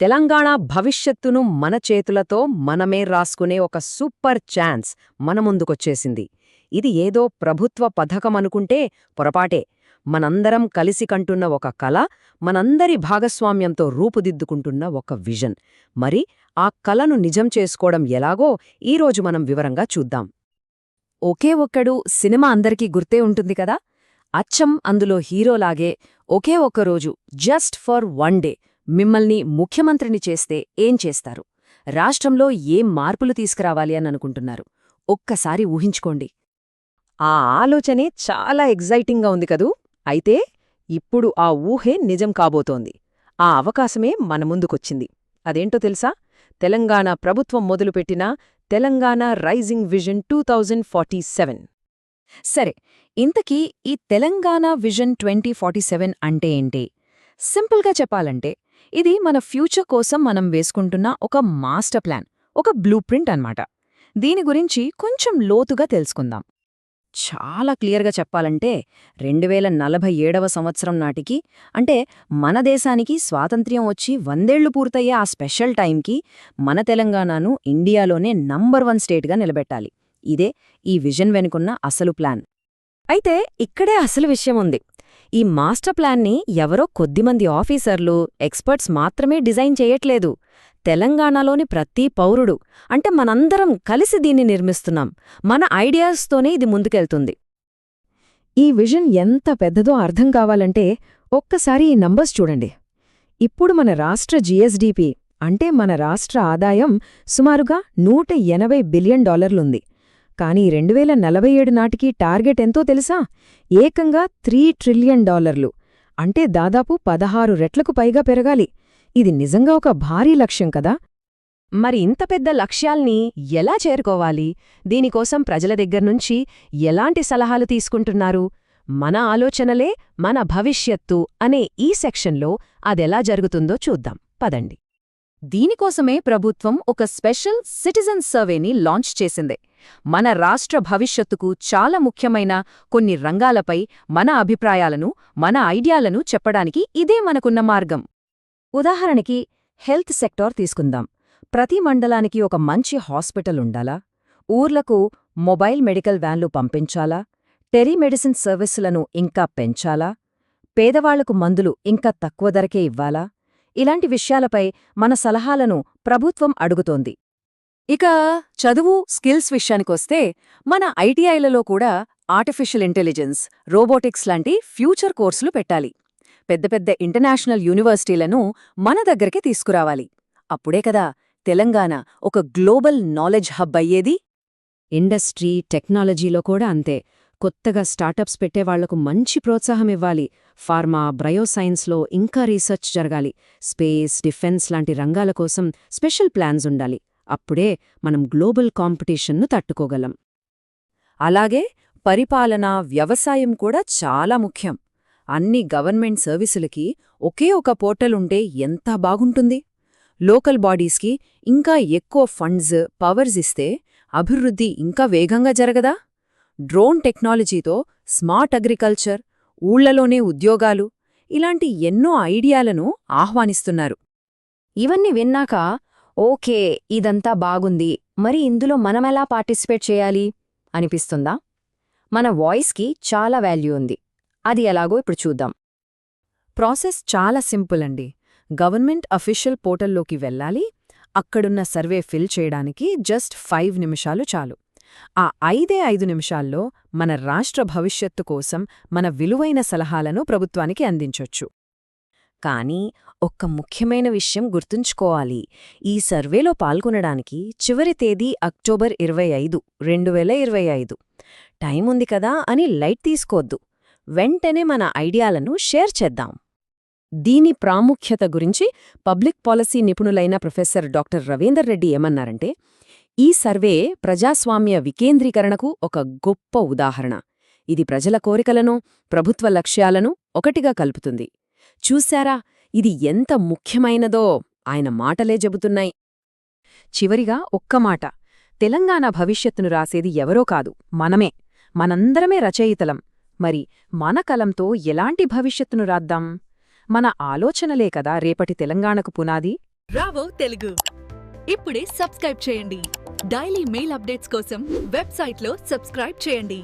తెలంగాణ భవిష్యత్తును మన చేతులతో మనమే రాసుకునే ఒక సూపర్ ఛాన్స్ మన ముందుకొచ్చేసింది. ఇది ఏదో ప్రభుత్వ పథకమనుకుంటే పొరపాటే. మనందరం కలిసి కంటున్న ఒక కల మనందరి భాగస్వామ్యంతో రూపుదిద్దుకుంటున్న ఒక విజన్. మరి ఆ కలను నిజం చేసుకోవడం ఎలాగో ఈరోజు మనం వివరంగా చూద్దాం. ఒకే ఒక్కడు సినిమా అందరికీ గుర్తే ఉంటుంది కదా? అచ్చం అందులో హీరోలాగే ఒకే ఒక్క రోజు జస్ట్ ఫర్ వన్ డే మిమ్మల్ని ముఖ్యమంత్రిని చేస్తే ఏం చేస్తారు? రాష్ట్రంలో ఏం మార్పులు తీసుకురావాలి అని అనుకుంటున్నారు? ఒక్కసారి ఊహించుకోండి. ఆ ఆలోచనే చాలా ఎగ్జైటింగ్గా ఉంది కదూ? అయితే ఇప్పుడు ఆ ఊహే నిజం కాబోతోంది. ఆ అవకాశమే మన ముందుకొచ్చింది. అదేంటో తెలుసా? తెలంగాణ ప్రభుత్వం మొదలుపెట్టిన Telangana rising vision two forty seven. సరే ఇంతకీ ఈ Telangana vision twenty forty seven అంటే ఏంటి? సింపుల్గా చెప్పాలంటే ఇది మన ఫ్యూచర్ కోసం మనం వేసుకుంటున్న ఒక మాస్టర్ ప్లాన్ ఒక బ్లూ ప్రింట్ అన్నమాట. దీని గురించి కొంచెం లోతుగా తెలుసుకుందాం. చాలా క్లియర్గా చెప్పాలంటే రెండు వేల నలభై ఏడవ సంవత్సరం నాటికి అంటే మన దేశానికి స్వాతంత్ర్యం వచ్చి వందేళ్ళు పూర్తయ్యే ఆ స్పెషల్ టైంకి మన తెలంగాణను ఇండియాలోనే నంబర్ వన్ స్టేట్గా నిలబెట్టాలి. ఇదే ఈ విజన్ వెనుకున్న అసలు ప్లాన్. అయితే ఇక్కడే అసలు విషయం ఉంది. ఈ మాస్టర్ ప్లాన్ని ఎవరో కొద్దిమంది ఆఫీసర్లు ఎక్స్పర్ట్స్ మాత్రమే డిజైన్ చేయట్లేదు. తెలంగాణలోని ప్రతి పౌరుడు అంటే మనందరం కలిసి దీన్ని నిర్మిస్తున్నాం. మన ఐడియాస్తోనే ఇది ముందుకెళ్తుంది. ఈ విజన్ ఎంత పెద్దదో అర్థం కావాలంటే ఒక్కసారి ఈ నంబర్స్ చూడండి. ఇప్పుడు మన రాష్ట్ర జీఎస్డీపీ అంటే మన రాష్ట్ర ఆదాయం సుమారుగా నూట ఎనభై బిలియన్ డాలర్లుంది. కానీ రెండువేల నలభై ఏడు నాటికి టార్గెట్ ఎంతో తెలుసా? ఏకంగా త్రీ ట్రిలియన్ డాలర్లు. అంటే దాదాపు పదహారు రెట్లకు పైగా పెరగాలి. ఇది నిజంగా ఒక భారీ లక్ష్యం కదా? మరి ఇంత పెద్ద లక్ష్యాల్ని ఎలా చేరుకోవాలి? దీనికోసం ప్రజల దగ్గర్నుంచి ఎలాంటి సలహాలు తీసుకుంటున్నారు? మన ఆలోచనలే మన భవిష్యత్తు అనే ఈ సెక్షన్లో అదెలా జరుగుతుందో చూద్దాం. పదండి. దీనికోసమే ప్రభుత్వం ఒక స్పెషల్ సిటిజన్ సర్వేని లాంచ్ చేసింది. మన రాష్ట్ర భవిష్యత్తుకు చాలా ముఖ్యమైన కొన్ని రంగాలపై మన అభిప్రాయాలను మన ఐడియాలను చెప్పడానికి ఇదే మనకున్న మార్గం. ఉదాహరణకి హెల్త్ సెక్టార్ తీసుకుందాం. ప్రతి మండలానికి ఒక మంచి హాస్పిటల్ ఉండాలా? ఊర్లకు మొబైల్ మెడికల్ వ్యాన్లు పంపించాలా? టెలిమెడిసిన్ సర్వీసులను ఇంకా పెంచాలా? పేదవాళ్ళకు మందులు ఇంకా తక్కువ ధరకే ఇవ్వాలా? ఇలాంటి విషయాలపై మన సలహాలను ప్రభుత్వం అడుగుతోంది. ఇక చదువు స్కిల్స్ విషయానికొస్తే మన ఐటీఐలలో కూడా ఆర్టిఫిషియల్ ఇంటెలిజెన్స్ రోబోటిక్స్ లాంటి ఫ్యూచర్ కోర్సులు పెట్టాలి. పెద్ద పెద్ద ఇంటర్నేషనల్ యూనివర్సిటీలను మన దగ్గరికి తీసుకురావాలి. అప్పుడే కదా తెలంగాణ ఒక గ్లోబల్ నాలెడ్జ్ హబ్ అయ్యేది. ఇండస్ట్రీ టెక్నాలజీలో కూడా అంతే. కొత్తగా స్టార్టప్స్ పెట్టేవాళ్ళకు మంచి ప్రోత్సాహం ఇవ్వాలి ఫార్మా బ్రయోసైన్స్లో ఇంకా రీసెర్చ్ జరగాలి. స్పేస్ డిఫెన్స్ లాంటి రంగాల కోసం స్పెషల్ ప్లాన్స్ ఉండాలి. అప్పుడే మనం గ్లోబల్ కాంపిటీషన్ను తట్టుకోగలం. అలాగే పరిపాలన వ్యవసాయం కూడా చాలా ముఖ్యం. అన్ని గవర్నమెంట్ సర్వీసులకి ఒకే ఒక పోర్టల్ ఉంటే ఎంత బాగుంటుంది? లోకల్ బాడీస్కి ఇంకా ఎక్కువ ఫండ్స్ పవర్స్ ఇస్తే అభివృద్ధి ఇంకా వేగంగా జరగదా? డ్రోన్ టెక్నాలజీతో స్మార్ట్ అగ్రికల్చర్ ఊళ్ళలోనే ఉద్యోగాలు ఇలాంటి ఎన్నో ఐడియాలను ఆహ్వానిస్తున్నారు. ఇవన్నీ విన్నాక ఓకే ఇదంతా బాగుంది మరి ఇందులో మనమెలా పార్టిసిపేట్ చేయాలి? అనిపిస్తుందా? మన వాయిస్కి చాలా వాల్యూ ఉంది. అది ఎలాగో ఇప్పుడు చూద్దాం. ప్రాసెస్ చాలా సింపుల్ అండి. గవర్నమెంట్ అఫీషియల్ పోర్టల్లోకి వెళ్ళాలి అక్కడున్న సర్వే ఫిల్ చేయడానికి జస్ట్ ఫైవ్ నిమిషాలు చాలు. ఆ ఐదే ఐదు నిమిషాల్లో మన రాష్ట్ర భవిష్యత్తు కోసం మన విలువైన సలహాలను ప్రభుత్వానికి అందించొచ్చు. కానీ ఒక్క ముఖ్యమైన విషయం గుర్తుంచుకోవాలి. ఈ సర్వేలో పాల్గొనడానికి చివరి తేదీ అక్టోబర్ ఇరవై ఐదు రెండు వేల ఇరవై ఐదు. టైం ఉంది కదా అని లైట్ తీసుకోద్దు. వెంటనే మన ఐడియాలను షేర్ చేద్దాం. దీని ప్రాముఖ్యత గురించి పబ్లిక్ పాలసీ నిపుణులైన ప్రొఫెసర్ డాక్టర్ రవీందర్ రెడ్డి ఏమన్నారంటే ఈ సర్వే ప్రజాస్వామ్య వికేంద్రీకరణకు ఒక గొప్ప ఉదాహరణ. ఇది ప్రజల కోరికలను ప్రభుత్వ లక్ష్యాలను ఒకటిగా కలుపుతుంది. చూశారా? ఇది ఎంత ముఖ్యమైనదో ఆయన మాటలే చెబుతున్నాయి. చివరిగా ఒక్క మాట. తెలంగాణ భవిష్యత్తును రాసేది ఎవరో కాదు మనమే. మనందరమే రచయితలం. మరి మన కలంతో ఎలాంటి భవిష్యత్తును రాద్దాం? మన ఆలోచనలే కదా రేపటి తెలంగాణకు పునాది? రావో తెలుగు. ఇప్పుడే సబ్స్క్రైబ్ చేయండి. డైలీ మెయిల్ అప్డేట్స్ కోసం వెబ్సైట్లో సబ్స్క్రైబ్ చేయండి.